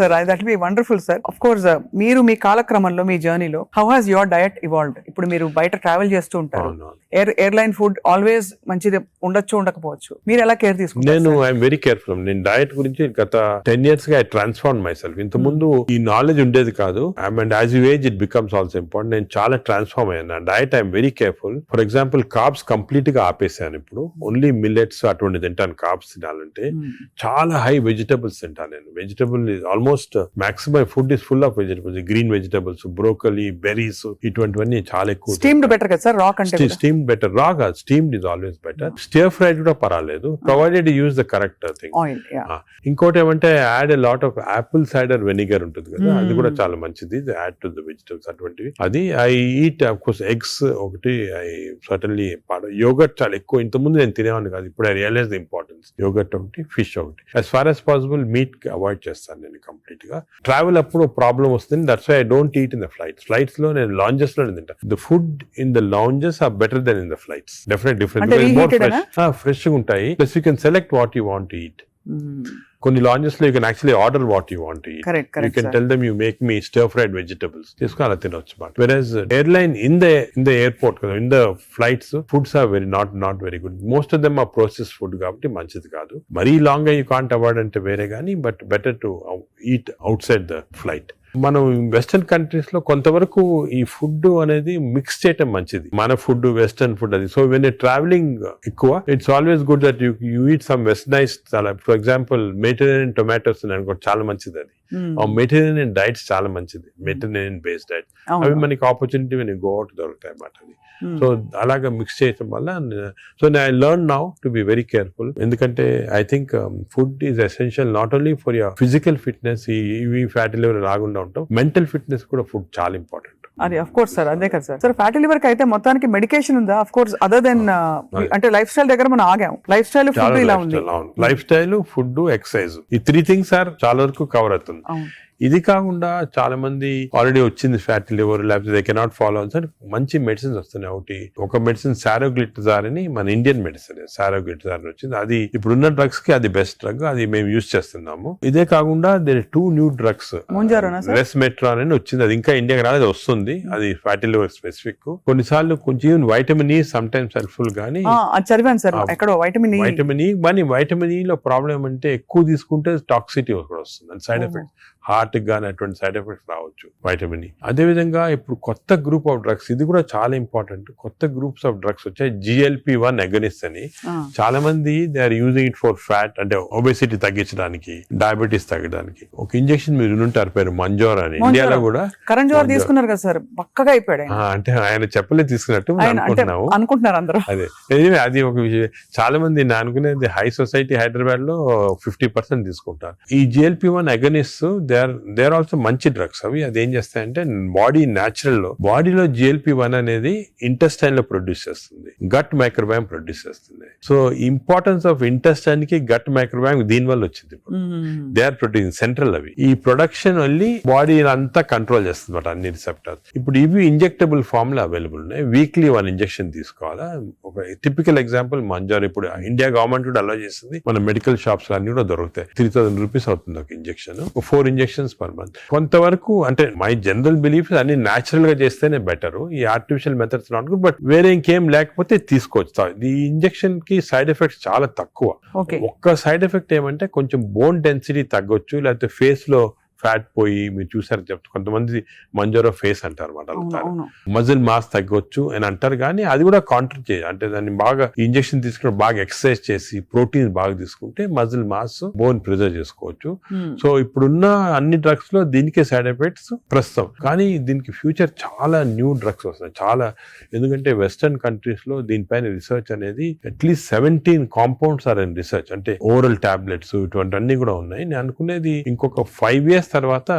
Sir that be wonderful sir of course మీరు మీ కాలక్రమంలో మీ జర్నీలో how has your diet evolved ఇప్పుడు మీరు బయట ట్రావెల్ చేస్తూ ఉంటారు. ఎయిర్ ఎయిర్లైన్ ఫుడ్ ఆల్వేస్ మంచిది ఉండొచ్చు ఉండకపోవచ్చు. మీరు ఎలా కేర్ తీసుకుంటారు నేను? ఐఎమ్ వెరీ కేర్ఫుల్ నేను డయట్ గురించి గత టెన్ ఇయర్స్గా ఐ ట్రాన్స్ఫార్మ్ మై సెల్ఫ్ ఇంత ముందు ఈ నాలెడ్జ్ ఉండేది కాదు. And as you age it becomes also important నేను చాలా ట్రాన్స్ఫార్మ్ అయ్యాను. Diet I'm very careful for example carbs కంప్లీట్గా ఆపేసాను ఇప్పుడు. ఓన్లీ మిల్లెట్స్ అటువంటి తింటాను కార్బ్స్ తినాలంటే. Hmm. చాలా హై వెజిటబుల్స్ తింటాను నేను. Vegetable almost maximum food is full of vegetables green vegetables broccoli berries ఇటువంటివన్నీ చాలా ఎక్కువ స్టీమ్డ్ బెటర్ కదా సార్ రాక్ అంటే. స్టీమ్ బెటర్ రా కాదు steamed is always better stir fried కూడా పర్వాలేదు. Provided use the correct thing ఇంకోటి ఏమంటే add a lot of apple cider vinegar ఉంటుంది కదా. అది కూడా. చాలా మంచిది. యాడ్ టు ద వెజిటబుల్స్ అటువంటివి. అది ఐ ఈట్ కోర్స్ ఎగ్స్ ఒకటి. ఐ సటన్లీ యోగట్ చాలా ఎక్కువ. ఇంతకుముందు నేను తినేవాడిని కాదు. ఇప్పుడు I realise the importance yogurt ఒకటి ఫిష్ ఒకటి. As far as possible meat avoid చేస్తాను నేను కంప్లీట్గా. ట్రావెల్ అప్పుడు ప్రాబ్లమ్ వస్తుంది. That's I don't eat in the flights ఫ్లైట్స్లో నేను లాంజెస్లో తింటా. The food in the lounges are better than in the flights definite? Different fresh ఉంటాయి. Plus you can select what you want eat. కొన్ని లాంజెస్లో you can actually order what you want you can tell them you make me stir fried vegetables తీసుకుని అలా తినొచ్చు మాట versus airline in the in the airport కదా in the flights foods are very not not very good most of them uh process food కాబట్టి మంచిది కాదు. మరీ long you can't avoid అంటే వేరే కానీ but better to eat outside the flight మనం western కంట్రీస్లో కొంతవరకు ఈ ఫుడ్ అనేది మిక్స్ చేయటం మంచిది. మన ఫుడ్ వెస్టర్న్ ఫుడ్ అది. సో వెన్ ట్రావెలింగ్ ఎక్కువ it's always good that you you eat some westernise చాలా ఫర్ ఎగ్జాంపుల్ మెడిటరేనియన్ టొమాటోస్ అనుకో చాలా మంచిది అది. మెటీరియన్ డైట్స్ చాలా మంచిది. మెటీరియన్ బేస్డ్ డైట్ అవి మనకి ఆపర్చునిటీ మనకి గో అవుట్ దొరుకుతాయి అన్నమాట అది Hmm. సో అలాగా మిక్స్ చేయటం వల్ల so I learn now to be very careful ఎందుకంటే I think food is essential not only for your physical fitness ఇవి ఫ్యాటీ లివర్ రాకుండా ఉంటాం మెంటల్ ఫిట్నెస్ కూడా ఫుడ్ చాలా ఇంపార్టెంట్ అది అఫ్ కోర్స్ సార్ అదే కదా సార్ సార్ ఫ్యాటీ లివర్కి అయితే మొత్తానికి మెడికేషన్ ఉందా? Of course other than. అంటే లైఫ్ స్టైల్ దగ్గర మనం ఆగాం. లైఫ్ స్టైల్ ఫుడ్ ఇలా ఉంది. లైఫ్ స్టైల్ ఫుడ్ ఎక్సర్సైజ్ ఈ త్రీ థింగ్స్ ఆర్ చాలా వరకు కవర్ అవుతుంది. ఇది కాకుండా చాలా మంది ఆల్రెడీ వచ్చింది ఫ్యాటీ లివర్ లేకపోతే దే కెనాట్ ఫాలో అని మంచి మెడిసిన్స్ వస్తున్నాయి ఒకటి. ఒక మెడిసిన్ సారోగ్లిట్జార్ అని మన ఇండియన్ మెడిసిన్ సారోగ్లిట్జార్ వచ్చింది. అది ఇప్పుడున్న డ్రగ్స్కి అది బెస్ట్ డ్రగ్ అది మేము యూజ్ చేస్తున్నాము. ఇదే కాకుండా there two new drugs? Resmetirom అని వచ్చింది. అది ఇంకా ఇండియాకి రాలేదు వస్తుంది. అది ఫ్యాటీ లివర్ స్పెసిఫిక్ కొన్నిసార్లు కొంచెం vitamin E sometimes helpful కానీ చదివాను సార్. ఎక్కడో వైటమిన్ వైటమిన్ ఈ కానీ వైటమిన్ ఈ లో ప్రాబ్లం ఏమంటే ఎక్కువ తీసుకుంటే టాక్సిటీ కూడా వస్తుంది. సైడ్. ఎఫెక్ట్ హార్ట్ కానీ అటువంటి సైడ్ ఎఫెక్ట్స్ రావచ్చు వైటమిన్ ఈ అదే విధంగా ఇప్పుడు కొత్త గ్రూప్ ఆఫ్ డ్రగ్స్ ఇది కూడా చాలా ఇంపార్టెంట్. కొత్త గ్రూప్స్ ఆఫ్ డ్రగ్స్ వచ్చాయి జిఎల్పి వన్ అగనిస్ట్ అని చాలా మంది they are using it for fat అంటే ఒబెసిటీ తగ్గించడానికి డయాబెటీస్ తగ్గడానికి. ఒక ఇంజెక్షన్ మీరు వినుంటారు పేరు మంజోర్ అని. ఇండియాలో కూడా కరణ్ జోహర్. తీసుకున్నారు కదా సార్ బక్కగా అయిపోయాడు అంటే ఆయన చెప్పలే తీసుకున్నట్టు అనుకుంటున్నాము. అనుకుంటున్నారు అందరూ. అదే అది ఒక విషయం. చాలా మంది నేను అనుకునేది హై సొసైటీ హైదరాబాద్లో ఫిఫ్టీ పర్సెంట్ తీసుకుంటారు. ఈ GLP one agonist they are they are also మంచి డ్రగ్స్ అవి. అది ఏం చేస్తాయంటే బాడీ న్యాచురల్లో బాడీలో జిఎల్పి వన్ అనేది ఇంటెస్టైన్లో ప్రొడ్యూస్ చేస్తుంది. గట్ మైక్రోబయామ్ ప్రొడ్యూస్ చేస్తుంది. సో ఇంపార్టెన్స్ ఆఫ్ ఇంటెస్టైన్కి గట్ మైక్రోబయామ్ దీని వల్ల వచ్చింది. దే ఆర్ ప్రొడ్యూసింగ్ సెంట్రల్ అవి. ఈ ప్రొడక్షన్ వల్లి బాడీ అంతా కంట్రోల్ చేస్తుంది అనమాట అన్ని రిసెప్టర్స్. ఇప్పుడు ఇవి ఇంజెక్టబుల్ ఫామ్లో అవైలబుల్ ఉన్నాయి. వీక్లీ వన్ ఇంజెక్షన్ తీసుకోవాలా? ఒక టిపికల్ ఎగ్జాంపుల్ మంజార్ ఇప్పుడు ఇండియా గవర్నమెంట్ కూడా అలా చేస్తుంది మన మెడికల్ షాప్స్ అన్ని కూడా దొరుకుతాయి. త్రీ థౌసండ్ రూపీస్ అవుతుంది ఒక injection. Four injections per month. కొంతవరకు అంటే మై జనరల్ బిలీఫ్ అన్ని న్యాచురల్గా చేస్తేనే బెటర్ ఈ artificial methods not good but వేరే ఇంకేం లేకపోతే తీసుకోవచ్చు. ఈ ఇంజెక్షన్కి సైడ్ ఎఫెక్ట్స్ చాలా తక్కువ. ఒక్క సైడ్ ఎఫెక్ట్ ఏమంటే కొంచెం బోన్ డెన్సిటీ తగ్గొచ్చు లేకపోతే ఫేస్లో ఫ్యాట్ పోయి మీరు చూసారు చెప్తే కొంతమంది మంజోరో ఫేస్ అంటారు అనమాట మజిల్ మాస్ తగ్గొచ్చు అని అంటారు కానీ అది కూడా కాంట్రీ చేయ అంటే దాన్ని బాగా ఇంజెక్షన్ తీసుకుని బాగా ఎక్సర్సైజ్ చేసి ప్రోటీన్స్ బాగా తీసుకుంటే మజిల్ మాస్ బోన్ ప్రిజర్వ్ చేసుకోవచ్చు. మ్మ్. సో ఇప్పుడున్న అన్ని డ్రగ్స్లో దీనికే సైడ్ ఎఫెక్ట్స్ ప్రస్తుతం. కానీ దీనికి ఫ్యూచర్ చాలా న్యూ డ్రగ్స్ వస్తున్నాయి. చాలా ఎందుకంటే వెస్టర్న్ కంట్రీస్లో దీనిపైన రీసెర్చ్ అనేది at least seventeen compounds are in research. అంటే ఓరల్ టాబ్లెట్స్ ఇటువంటి అన్ని కూడా ఉన్నాయి. నేను అనుకునేది ఇంకొక ఫైవ్ ఇయర్స్ తర్వాత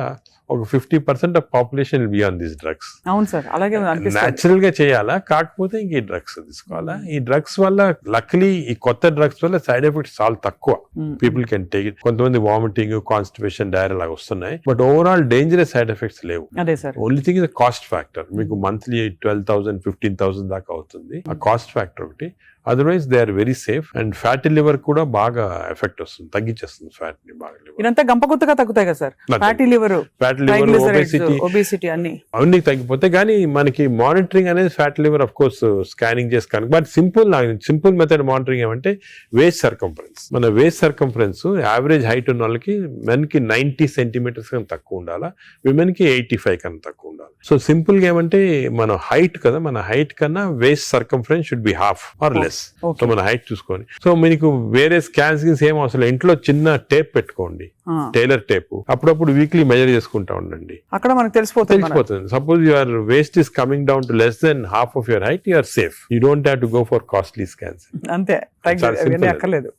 ఒక fifty percent of population be on these drugs. అవును సార్ అలాగే న్యాచురల్గా చేయాలా? కాకపోతే ఇంక ఈ డ్రగ్స్ తీసుకోవాలా? ఈ డ్రగ్స్ వల్ల లక్లీ ఈ కొత్త డ్రగ్స్ వల్ల సైడ్ ఎఫెక్ట్స్ చాలా తక్కువ. పీపుల్ కెన్ టేక్ ఇట్ కొంతమంది వామిటింగ్ కాన్స్టిపేషన్ డైరీ లాగా వస్తున్నాయి. But overall dangerous side effects లేవు. అదే sir. Only thing is cost factor మీకు monthly twelve thousand fifteen thousand దాకా అవుతుంది. ఆ కాస్ట్ ఫ్యాక్టర్ ఒకటి. Otherwise they are very safe and fatty liver కూడా బాగా ఎఫెక్ట్ వస్తుంది. తగ్గించేస్తుంది ఫ్యాట్ని బాగా ఇదంతా గంపగుత్తగా తగ్గుతాయి కదా sir. Fatty liver fat liver obesity obesity అన్ని. అవన్నీ తగ్గిపోతాయి కానీ మనకి మానిటరింగ్ అనేది fat liver of course scanning చేసి కనుక but simple simple method monitoring ఏమంటే వేస్ట్ సర్కంఫరెన్స్ మన వేస్ట్ సర్కంఫరెన్స్ యావరేజ్ హైట్ ఉన్న వాళ్ళకి మెన్కి నైన్టీ సెంటీమీటర్స్ కన్నా తక్కువ ఉండాలా విమెన్కి ఎయిటీ ఫైవ్ కన్నా తక్కువ ఉండాలి. సో సింపుల్గా ఏమంటే మన హైట్ కదా మన హైట్ కన్నా waist circumference should be half or less so మన హైట్ చూసుకొని. సో మీకు వేరే స్కాన్స్ గిన్స్ ఏం అవసరం. ఇంట్లో చిన్న టేప్ పెట్టుకోండి. Tailor tape. అప్పుడప్పుడు వీక్లీ మెజర్ చేసుకుంటా ఉండండి. అక్కడ మనకు తెలిసిపోతుంది. తెలిసిపోతుంది. Suppose your waist is coming down to less than half of your height you're safe. You don't have to go for costly scans. అంతే. అక్కర్లేదు.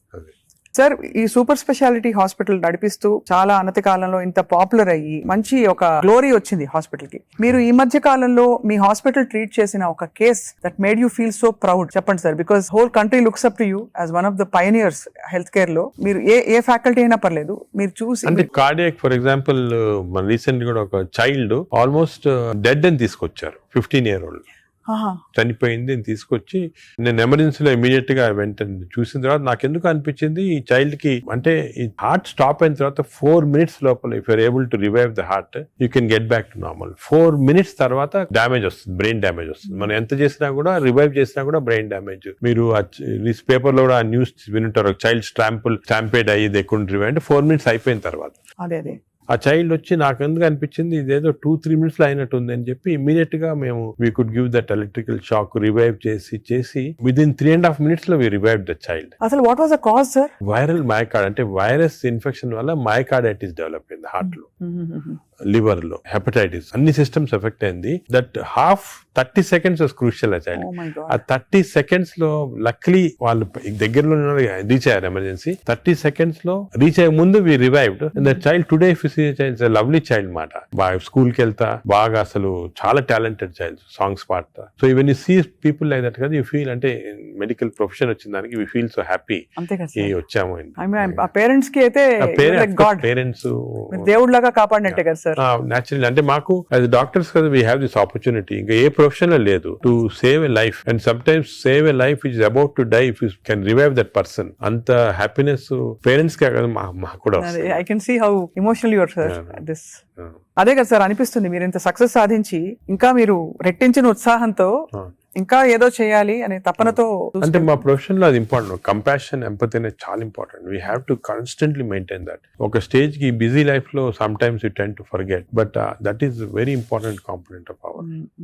సార్ ఈ సూపర్ స్పెషాలిటీ హాస్పిటల్ నడిపిస్తూ చాలా అనతి కాలంలో ఇంత పాపులర్ అయ్యి మంచి ఒక గ్లోరీ వచ్చింది హాస్పిటల్కి మీరు ఈ మధ్య కాలంలో మీ హాస్పిటల్ ట్రీట్ చేసిన ఒక case that made you feel so proud. చెప్పండి sir because whole country looks up to you as one of the pioneers health కేర్లో మీరు ఏ ఏ ఫ్యాకల్టీ అయినా పర్లేదు మీరు చూసి అంటే కార్డియాక్ ఫర్ ఎగ్జాంపుల్ రీసెంట్ కూడా ఒక చైల్డ్ ఆల్మోస్ట్ డెడ్ అని తీసుకొచ్చారు ఫిఫ్టీన్ ఇయర్ ఓల్డ్. చనిపోయింది అని తీసుకొచ్చి నేను ఎమర్జెన్సీలో ఇమీడియట్గా వెంటనే చూసిన తర్వాత నాకు ఎందుకు అనిపించింది? ఈ చైల్డ్కి అంటే ఈ హార్ట్ స్టాప్ అయిన తర్వాత ఫోర్ మినిట్స్ లోపల if you're able to revive the heart you can get back to normal four minutes తర్వాత డ్యామేజ్ వస్తుంది బ్రెయిన్ డ్యామేజ్ వస్తుంది. మనం ఎంత చేసినా కూడా రివైవ్ చేసినా కూడా బ్రెయిన్ డ్యామేజ్ మీరు న్యూస్ పేపర్లో కూడా ఆ న్యూస్ వినుంటారు చైల్డ్ స్టాంపుల్ స్టాంపేడ్ అయ్యి ఎక్కువ రివైవ్ అంటే ఫోర్ మినిట్స్ అయిపోయిన తర్వాత. అదే అదే. ఆ చైల్డ్ వచ్చి నాకు ఎందుకు అనిపించింది? ఇదేదో టూ త్రీ మినిట్స్లో అయినట్టు ఉంది అని చెప్పి ఇమీడియట్గా మేము we could give that electrical shock revive చేసి చేసి with in three and half మినిట్స్లో వి రివైవ్ ద చైల్డ్ అసలు what was the cause sir viral మైకార్డ్ అంటే వైరస్ ఇన్ఫెక్షన్ వల్ల మైకార్డైటిస్ డెవలప్ అయింది హార్ట్ లివర్లో హెపటైటిస్ అన్ని సిస్టమ్స్ ఎఫెక్ట్ అయింది. That half thirty seconds crucial my ఆ థర్టీ సెకండ్స్లో లక్లీ వాళ్ళు దగ్గరలో రీచ్ అయ్యారు ఎమర్జెన్సీ థర్టీ సెకండ్స్లో రీచ్ అయ్యే ముందు we revived the child today child lovely child మాట. బాగా స్కూల్కి వెళ్తా బాగా అసలు చాలా టాలెంటెడ్ చైల్డ్ సాంగ్స్ పాడతా. So even you see people like that కదా యూ ఫీల్ అంటే మెడికల్ ప్రొఫెషన్ వచ్చిన దానికి వీ ఫీల్ సో హ్యాపీ వచ్చాము. పేరెంట్స్కి అయితే పేరెంట్స్ మీరు దేవుడి లాగా కాపాడినట్టే కదా సార్. న్యాచురల్ అంటే మాకు యాజ్ డాక్టర్స్ కదా వీ హ్యావ్ దిస్ ఆపర్చునిటీ ఇంకా ఏ ప్రొఫెషన్ లేదు. To save a life and some times save a life is about to die if you can revive that person అంత హ్యాపీనెస్ పేరెంట్స్ కే కదా మాకు కూడా I can see how emotional your sir. This. అదే కదా sir అనిపిస్తుంది మీరు ఇంత సక్సెస్ సాధించి ఇంకా మీరు రెట్టించిన ఉత్సాహంతో. ఇంకా ఏదో చేయాలి అనే తపనతో అంటే మా ప్రొఫెషన్లో అది ఇంపార్టెంట్ కంపాషన్ ఎంపతి అనేది చాలా important we have to constantly maintain that ఒక స్టేజ్కి బిజీ లైఫ్లో some times you tend to forget but that is very important component of our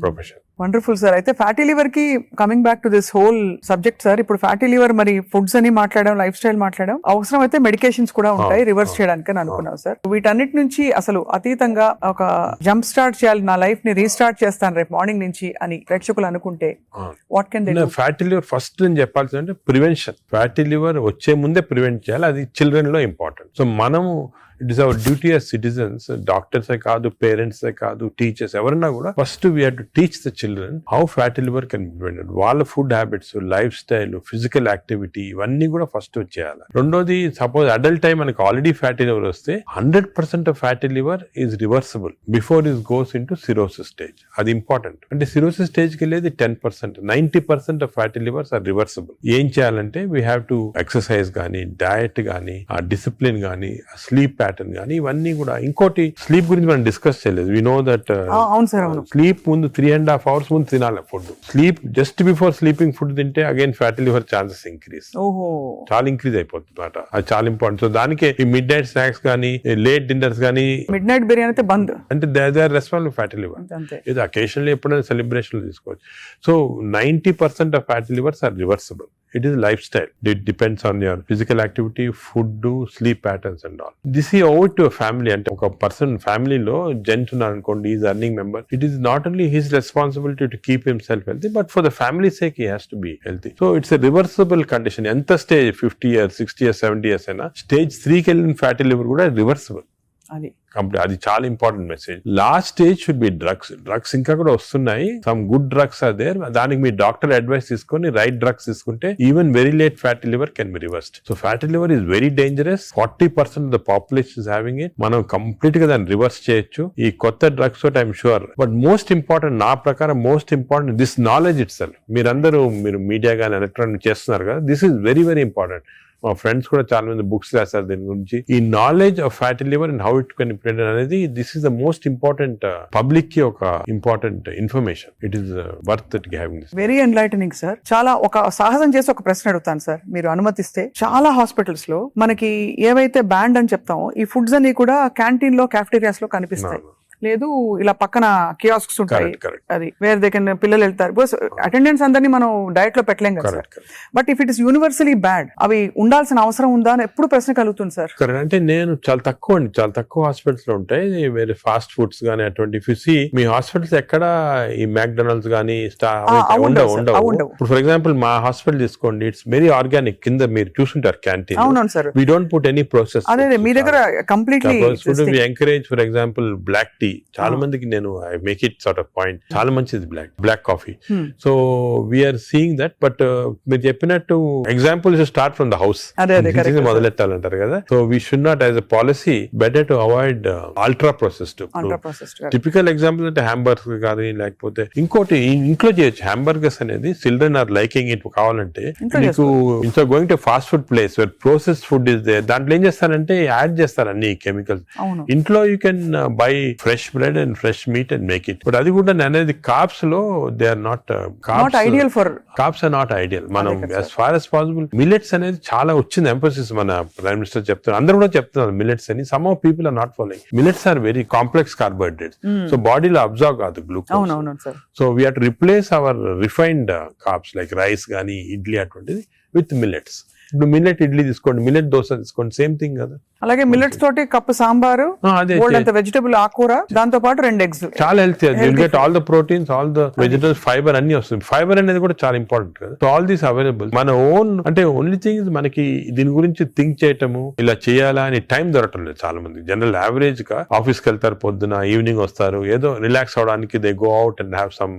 profession wonderful sir అయితే ఫ్యాటీ లివర్కి coming back to this whole subject sir ఇప్పుడు fatty liver మరి foods అని మాట్లాడడం life style మాట్లాడడం అవసరం అయితే మెడికేషన్స్ కూడా ఉంటాయి రివర్స్ చేయడానికి అని అనుకున్నాం సార్ వీటన్నిటి నుంచి అసలు అతీతంగా ఒక జంప్ స్టార్ట్ చేయాలి నా లైఫ్ని రీస్టార్ట్ చేస్తాను రేపు మార్నింగ్ నుంచి అని ప్రేక్షకులు అనుకుంటే what can they fatty liver first నేను చెప్పాల్సింది అంటే ప్రివెన్షన్ ఫ్యాటీ లివర్ వచ్చే ముందే ప్రివెంట్ చేయాలి అది చిల్డ్రన్లో ఇంపార్టెంట్ సో మనము it is our duty as citizens డాక్టర్సే కాదు పేరెంట్సే కాదు టీచర్స్ ఎవరన్నా కూడా first we to teach the children how fatty liver can prevented వాళ్ళ food habits lifestyle physical activity ఇవన్నీ కూడా ఫస్ట్ వచ్చేయాలి. రెండోది సపోజ్ అడల్ట్ టైం మనకి ఆల్రెడీ ఫ్యాటీ లివర్ వస్తే hundred percent of fatty liver is reversible before is goes into cirrhosis stage అది important అంటే cirrhosis స్టేజ్కి వెళ్ళేది ten percent ninety percent of fatty livers are reversible ఏం చేయాలంటే వీ హ్యావ్ టు ఎక్సర్సైజ్ కానీ diet కానీ ఆ డిసిప్లిన్ కానీ స్లీప్ ప్యాటర్న్ కానీ ఇవన్నీ కూడా. ఇంకోటి స్లీప్ గురించి మనం డిస్కస్ చేయలేదు. వి నో దట్ అవును సార్ అవును. స్లీప్ ముందు త్రీ అండ్ హాఫ్ అవర్స్ ముందు తినాలి food sleep just before sleeping food తింటే again fatty liver chances increase ఓహో. చాలా ఇంక్రీజ్ అయిపోతుంది అనమాట అది చాలా ఇంపార్టెంట్ సో దానికి ఈ మిడ్ నైట్ స్నాక్స్ కానీ లేట్ డిన్నర్స్ కానీ మిడ్ నైట్ బిర్యానీ అయితే బంద్. అంటే they are response fatty liver ఇది అకేషన్లీ ఎప్పుడైనా సెలబ్రేషన్ తీసుకోవచ్చు. So ninety percent of fatty livers are reversible It is lifestyle it depends on your physical activity food sleep patterns and all this ఈ over to family అంటే ఒక person ఫ్యామిలీలో gent ఉన్నారు అనుకోండి is earning member it is not only his responsibility to keep himself healthy but for the family sake he has to be healthy so it's a reversible condition ఎంత stage fifty years sixty years seventy years అయినా stage త్రీకి వెళ్ళిన fatty liver కూడా reversible అది. Complete అది చాలా important message. Last stage should be drugs drugs ఇంకా కూడా వస్తున్నాయి. Some good drugs are there దానికి మీ డాక్టర్ అడ్వైస్ తీసుకొని రైట్ డ్రగ్స్ తీసుకుంటే even very late fatty liver can be reversed so fatty liver is very dangerous forty percent the population is having it మనం కంప్లీట్గా దాన్ని రివర్స్ చేయొచ్చు. ఈ కొత్త డ్రగ్స్ తోటి I'm sure but most important నా ప్రకారం most important this knowledge itself మీరందరూ మీరు మీడియా కానీ ఎలక్ట్రానిక్ చేస్తున్నారు కదా. This is very very important మా ఫ్రెండ్స్ కూడా చాలా మంది బుక్స్ రాశారు దీని గురించి. ఈ knowledge of fatty liver and how it can implement అనేది this is the most important పబ్లిక్కి ఒక important information it is worth it having very enlightening sir చాలా ఒక సాహసం చేసి ఒక ప్రశ్న అడుగుతాను సార్ మీరు అనుమతిస్తే. చాలా హాస్పిటల్స్లో మనకి ఏవైతే బ్యాండ్ అని చెప్తామో ఈ ఫుడ్స్ అన్ని కూడా క్యాంటీన్లో క్యాఫ్టేరియాస్లో కనిపిస్తాయి. లేదు ఇలా పక్కన కియాస్క్స్ ఉంటాయి. అది వేరే దగ్గర పిల్లలు వెళ్తారు. బికాస్ అటెండెన్స్ అందరినీ మనం డయట్లో పెట్టలేం కదా sir. But if it is universally bad అవి ఉండాల్సిన అవసరం ఉందా అని ఎప్పుడు ప్రశ్న కలుగుతుంది సార్? అంటే నేను చాలా తక్కువ అండి. చాలా తక్కువ హాస్పిటల్స్లో ఉంటాయి. వేరే ఫాస్ట్ ఫుడ్స్ కానీ అటువంటి ఫిసి మీ హాస్పిటల్స్ ఎక్కడ ఈ మ్యాక్డొనాల్డ్స్ కానీ ఉండవు. ఇప్పుడు ఫర్ ఎగ్జాంపుల్ మా హాస్పిటల్ తీసుకోండి. ఇట్స్ వెరీ ఆర్గానిక్ కింద మీరు చూసుంటారు క్యాంటీన్ అవునవును sir. We don't put any process అదే అదే, మీ దగ్గర completely we encourage for example black tea చాలా Ah. మందికి నేను I make it sort of point చాలా మంచిది black black coffee. So we're seeing that but మీరు చెప్పినట్టు example start from the house మొదలెట్టాలంటారు కదా. So we should not as a policy better to avoid ultra processed typical example అంటే hamburger కానీ లేకపోతే ఇంకోటి ఇంట్లో చేయొచ్చు. హ్యాంబర్గర్స్ అనేది చిల్డ్రన్ ఆర్ లైకింగ్ ఇట్ కావాలంటే మీకు ఇంట్లో going to fast food place process food is they దాంట్లో ఏం చేస్తారంటే యాడ్ చేస్తారు అన్ని కెమికల్స్ ఇంట్లో you can buy fresh bread and fresh meat and make it but అది కూడా నేను అనేది కాప్స్లో they are not not ideal for carbs are not ideal మనం as far as possible millets అనేది చాలా వచ్చింది ఎంఫోసిస్ మన ప్రైమ్ మినిస్టర్ చెప్తున్నారు. అందరూ కూడా చెప్తున్నారు మిల్లెట్స్ అని. Some of people are not following millets are very complex carbohydrates so బాడీలో అబ్జర్వ్ కాదు glucose so we had replace our refined carbs like rice కానీ ఇడ్లీ అటువంటిది విత్ మిల్లెట్స్ ఇప్పుడు మిల్లెట్ ఇడ్లీ తీసుకోండి మిల్లెట్ దోశ తీసుకోండి సేమ్ థింగ్ కదా. అలాగే మిల్లెట్స్ తోటి కప్పు సాంబారు అంత వెజిటబుల్ ఆకుకూర దాంతో పాటు రెండు ఎగ్స్ చాలా healthy get all the proteins all the vegetables fibre అన్ని వస్తుంది. ఫైబర్ అనేది కూడా చాలా ఇంపార్టెంట్ కదా. సో ఆల్ దీస్ అవైలబుల్ మన ఓన్ అంటే ఓన్లీ థింగ్ మనకి దీని గురించి థింక్ చేయటము ఇలా చేయాలా అని టైం దొరకటం లేదు చాలా మంది జనరల్ యావరేజ్గా ఆఫీస్కి వెళ్తారు పొద్దున ఈవినింగ్ వస్తారు. ఏదో రిలాక్స్ అవడానికి they go out and have some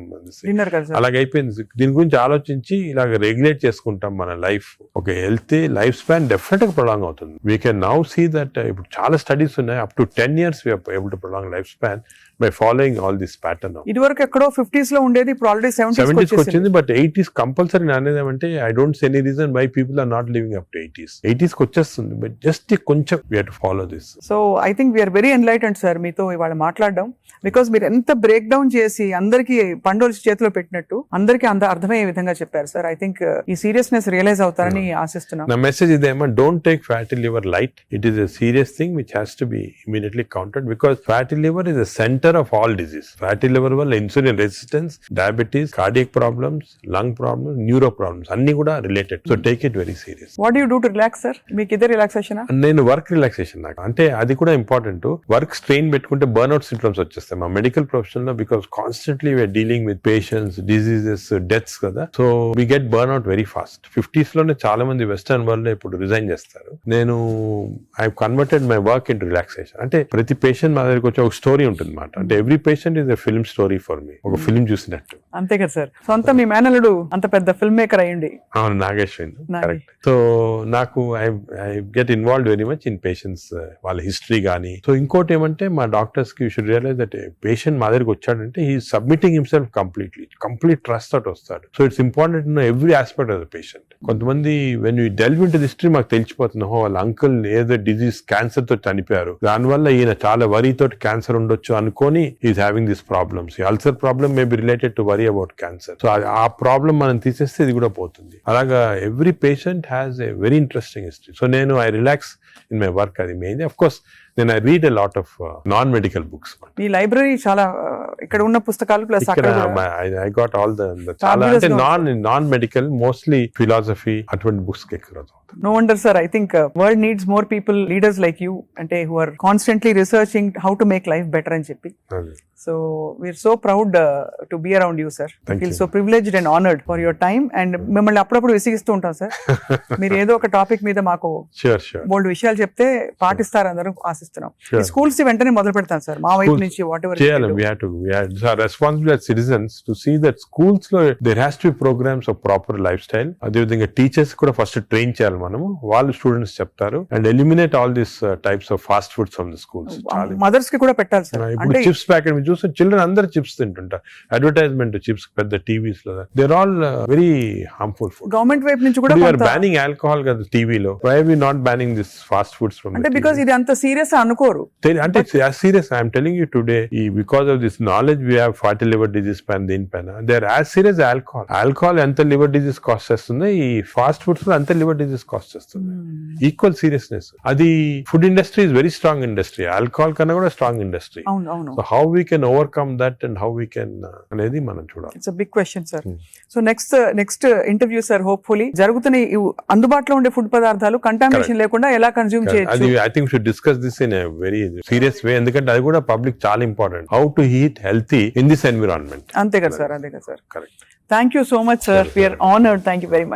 అలాగే అయిపోయింది దీని గురించి ఆలోచించి ఇలాగ రెగ్యులేట్ చేసుకుంటాం మన లైఫ్ ఒక హెల్తీ వెళ్తే లైఫ్ స్పాన్ డెఫినెట్గా ప్రొలాంగ్ అవుతుంది. We can now see that ఇప్పుడు చాలా స్టడీస్ ఉన్నాయి. Up to ten years able to prolong lifespan by following all this pattern ఇది వరకు ఎక్కడో ఫిఫ్టీస్లో ఉండేది ఇప్పుడు ఆల్రెడీ సెవెంటీస్ వచ్చింది బట్ ఎయిటీస్ కంపల్సరీ అనేది ఏమంటే I don't see any reason why people are not living up to eighties ఎయిటీస్కి వచ్చేస్తుంది బట్ జస్ట్ కొంచెం we to follow this so I think we're very enlightened sir మీతో ఇవాళ మాట్లాడడం. Because మీరు ఎంత బ్రేక్ డౌన్ చేసి అందరికి పండుగ చేతిలో పెట్టినట్టు అందరికి అంత అర్థమయ్యే విధంగా చెప్పారు సార్ ఐ థింక్ ఈ సీరియస్నెస్ రియలైజ్ అవుతారని ఆశిస్తున్నాం. నా మెసేజ్ ఇదేమో don't take fatty liver light it is a serious thing which has to be immediately counted because fatty liver is a centre of all disease fatty liver వల్ల insulin resistance diabetes cardiac problems lung problems neuro problems అన్ని కూడా related so take it very serious what you do to relax sir మీకు ఇదే relaxation నేను work relaxation నాకు. అంటే అది కూడా ఇంపార్టెంట్ వర్క్ స్ట్రెయిన్ పెట్టుకుంటే బర్న్అవుట్ సింప్టమ్స్ వచ్చేస్తాయి మా మెడికల్ ప్రొఫెషన్లో because constantly we're dealing with patients diseases deaths కదా. So we get burn out very fast ఫిఫ్టీస్లోనే చాలా మంది వెస్టర్న్ వరల్డ్లో ఇప్పుడు రిజైన్ చేస్తారు. నేను I converted my work in relaxation అంటే ప్రతి పేషెంట్ మా దగ్గరికి వచ్చి ఒక స్టోరీ ఉంటుంది అనమాట అంటే every patient is a film story for me ఒక ఫిల్మ్ చూసినట్టు. అంతే కదా సార్. సొంత మీ మేనలుడు అంత పెద్ద ఫిల్మ్ మేకర్ అయ్యండి. అవును నాగేశ్వరి. నాగే. కరెక్ట్ సో నాకు I I get involve very much in patients వాళ్ళ హిస్టరీ కానీ సో ఇంకోటి ఏమంటే మా డాక్టర్స్కి షుడ్ రియలైజ్ దట్ పేషెంట్ మా దగ్గరికి వచ్చాడంటే he submitting himself completely complete trust తోటి వస్తాడు. So it's important know every aspect of the patient కొంతమంది when you delve into history మాకు తెలిసిపోతుంది "ఓహో, వాళ్ళ అంకుల్ ఏదో డిజీజ్ క్యాన్సర్తో చనిపోయారు. దానివల్ల ఈయన చాలా వరీ తోటి క్యాన్సర్ ఉండొచ్చు అనుకొని is having this problems ulcer problem may be related to worry about cancer so ఆ ప్రాబ్లం మనం తీసేస్తే ఇది కూడా పోతుంది. అలాగా every patient has a very interesting history so నేను I relax in my work అది మెయిన్. అఫ్ కోర్స్ నేను I read a lot of non medical books me library చాలా ఆ, ఇక్కడ ఉన్న పుస్తకాలు plus. I got all the చాలా అంటే non non medical mostly philosophy అటువంటి బుక్స్ ఎక్కువ అవుతుంది wonder, sir. I think uh, world needs more people, leaders like you, and who are constantly researching how to make life better and చెప్పి అది. So we're so proud uh, to be around you, sir. I Thank feel you. so privileged and honored for your time. And మిమ్మల్ని అప్పుడప్పుడు విసిగిస్తూ ఉంటాం sir మీరు ఏదో ఒక topic మీద మాకు బోల్డ్ విషయాలు చెప్తే పాటిస్తారు అందరం ఆశిస్తున్నాం Sure. స్కూల్స్ వెంటనే మొదలు పెడతాం సార్ మా వైపు నుంచి whatever to are responsible citizens to see that స్కూల్స్లో there has to be programmes of proper lifestyle అదేవిధంగా టీచర్స్ కూడా ఫస్ట్ ట్రైన్ చేయాలి మనము వాళ్ళు స్టూడెంట్స్ చెప్తారు. And eliminate all this types of fast foods from the schools మదర్స్కి కూడా పెట్టాలి sir. ఇప్పుడు చిప్స్ ప్యాకెట్ మీరు చూస్తే చిల్డ్రన్ అందరు చిప్స్ తింటుంటారు. అడ్వర్టైజ్మెంట్ చిప్స్ పెద్ద టీవీస్లో. There all very harmful food government వైపు నుంచి కూడా కొంత- బ్యానింగ్ ఆల్కహాల్ కదా టీవీలో. Why we not banning this fast foods from అంటే బికాస్ ఇది అంత సీరియస్ అనుకోరు. అంటే serious I'm telling you today ఈ because of this knowledge we have fatty liver disease పైన దీనిపైన they are as serious alcohol alcohol ఎంత లివర్ డిజీస్ కాస్ట్ చేస్తుంది ఈ ఫాస్ట్ ఫుడ్స్లో అంత లివర్ డిజీస్ కాస్ట్ చేస్తుంది ఈక్వల్ సీరియస్నెస్ అది food industry is very strong industry alcohol కన్నా కూడా strong industry so how we can overcome that and how we can అనేది మనం చూడాలి. It's big question sir. So next next interview sir hopefully జరుగుతున్న అందుబాటులో ఉండే food పదార్థాలు కంటామినేషన్ లేకుండా ఎలా కన్జ్యూమ్ అది చేయొచ్చు I think should discuss this in very serious way ఎందుకంటే అది కూడా పబ్లిక్ చాలా important how to eat healthy in this environment అంతే కదా సార్ అంతే కదా sir correct thank you so much sir we're honoured thank you very much